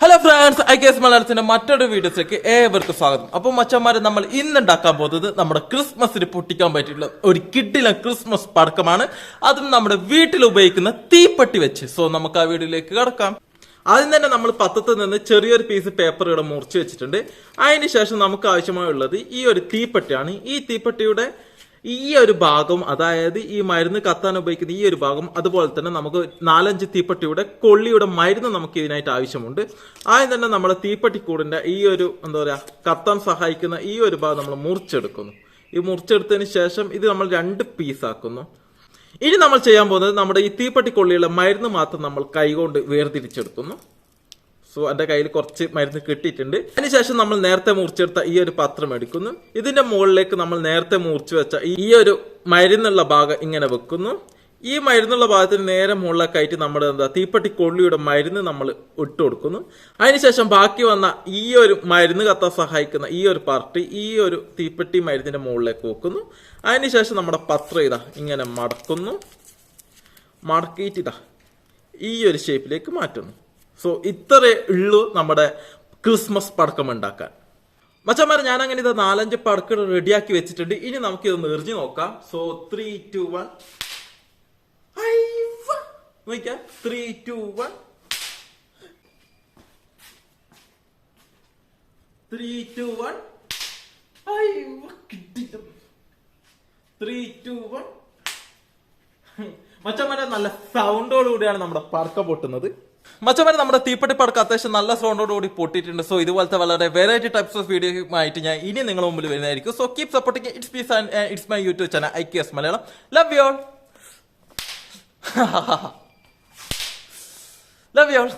Hello friends I case മലയാളത്തിന്റെ മറ്റൊരു വീഡിയോസിലേക്ക് ഏവർക്കും സ്വാഗതം. അപ്പൊ മച്ചന്മാരെ നമ്മൾ ഇന്ന് ഉണ്ടാക്കാൻ പോകുന്നത് നമ്മുടെ ക്രിസ്മസിന് പൊട്ടിക്കാൻ പറ്റിയിട്ടുള്ള ഒരു കിഡില ക്രിസ്മസ് പടക്കമാണ്. അതും നമ്മുടെ വീട്ടിൽ ഉപയോഗിക്കുന്ന തീപ്പെട്ടി വെച്ച്. സോ നമുക്ക് ആ വീഡിയോയിലേക്ക് കിടക്കാം. ആദ്യം തന്നെ നമ്മൾ പത്രത്തിൽ നിന്ന് ചെറിയൊരു പീസ് പേപ്പർ ഇവിടെ മുറിച്ച് വെച്ചിട്ടുണ്ട്. അതിന് ശേഷം നമുക്ക് ആവശ്യമായുള്ളത് ഈ ഒരു തീപ്പെട്ടിയാണ്. ഈ തീപ്പെട്ടിയുടെ ഈ ഒരു ഭാഗം അതായത് ഈ മരുന്ന് കത്താൻ ഉപയോഗിക്കുന്ന ഈ ഒരു ഭാഗം അതുപോലെ തന്നെ നമുക്ക് നാലഞ്ച് തീപ്പെട്ടിയുടെ കൊള്ളിയുടെ മരുന്ന് നമുക്ക് ഇതിനായിട്ട് ആവശ്യമുണ്ട്. ആദ്യം തന്നെ നമ്മുടെ തീപ്പെട്ടിക്കൂടിന്റെ ഈ ഒരു എന്താ പറയുക കത്താൻ സഹായിക്കുന്ന ഈ ഒരു ഭാഗം നമ്മൾ മുറിച്ചെടുക്കുന്നു. ഈ മുറിച്ചെടുത്തതിന് ശേഷം ഇത് നമ്മൾ രണ്ട് പീസാക്കുന്നു ഇനി നമ്മൾ ചെയ്യാൻ പോകുന്നത് നമ്മുടെ ഈ തീപ്പെട്ടിക്കൊള്ളിയുള്ള മരുന്ന് മാത്രം നമ്മൾ കൈകൊണ്ട് വേർതിരിച്ചെടുക്കുന്നു. സോ എന്റെ കയ്യിൽ കുറച്ച് മരുന്ന് കിട്ടിയിട്ടുണ്ട്. അതിനുശേഷം നമ്മൾ നേരത്തെ മുറിച്ചെടുത്ത ഈ ഒരു പത്രം എടുക്കുന്നു. ഇതിന്റെ മുകളിലേക്ക് നമ്മൾ നേരത്തെ മൂർച്ച വെച്ച ഈ ഒരു മരുന്നുള്ള ഭാഗം ഇങ്ങനെ വെക്കുന്നു. ഈ മരുന്നുള്ള ഭാഗത്തിന് നേരെ മുകളിലേക്ക് ആയിട്ട് നമ്മുടെ എന്താ തീപ്പട്ടി കൊള്ളിയുടെ മരുന്ന് നമ്മൾ ഇട്ട് കൊടുക്കുന്നു. അതിനുശേഷം ബാക്കി വന്ന ഈ ഒരു മരുന്ന് കത്താൻ സഹായിക്കുന്ന ഈ ഒരു പാർട്ടി ഈ ഒരു തീപ്പെട്ടി മരുന്നിന്റെ മുകളിലേക്ക് വെക്കുന്നു. അതിനുശേഷം നമ്മുടെ പത്രം ഇതാ ഇങ്ങനെ മടക്കുന്നു. മടക്കിയിട്ട് ഇതാ ഈ ഒരു ഷേപ്പിലേക്ക് മാറ്റുന്നു. സോ ഇത്രേ ഉള്ളൂ നമ്മുടെ ക്രിസ്മസ് പടക്കം ഉണ്ടാക്കാൻ. മച്ചന്മാരെ ഞാൻ അങ്ങനെ ഇത് നാലഞ്ച് പടക്കം റെഡിയാക്കി വെച്ചിട്ടുണ്ട്. ഇനി നമുക്ക് ഇത് എറിഞ്ഞു നോക്കാം. സോ ത്രീ ടു വൺ നോക്കാം three two one three two one three നല്ല സൗണ്ടോടുകൂടിയാണ് നമ്മുടെ പടക്കം പൊട്ടുന്നത്. മച്ചന്മാരെ നമ്മുടെ തീപ്പെട്ടി പടക്കം അത്യാവശ്യം നല്ല സൗണ്ടോട് കൂടി പൊട്ടിയിട്ടുണ്ട്. സോ ഇതുപോലത്തെ വളരെ വെറൈറ്റി ടൈപ്സ് ഓഫ് വീഡിയോ ആയിട്ട് ഞാൻ ഇനി നിങ്ങളുടെ മുമ്പിൽ വരുന്നതായിരിക്കും. So keep supporting it's peace and it's my YouTube channel I K S Malayalam love you all love you all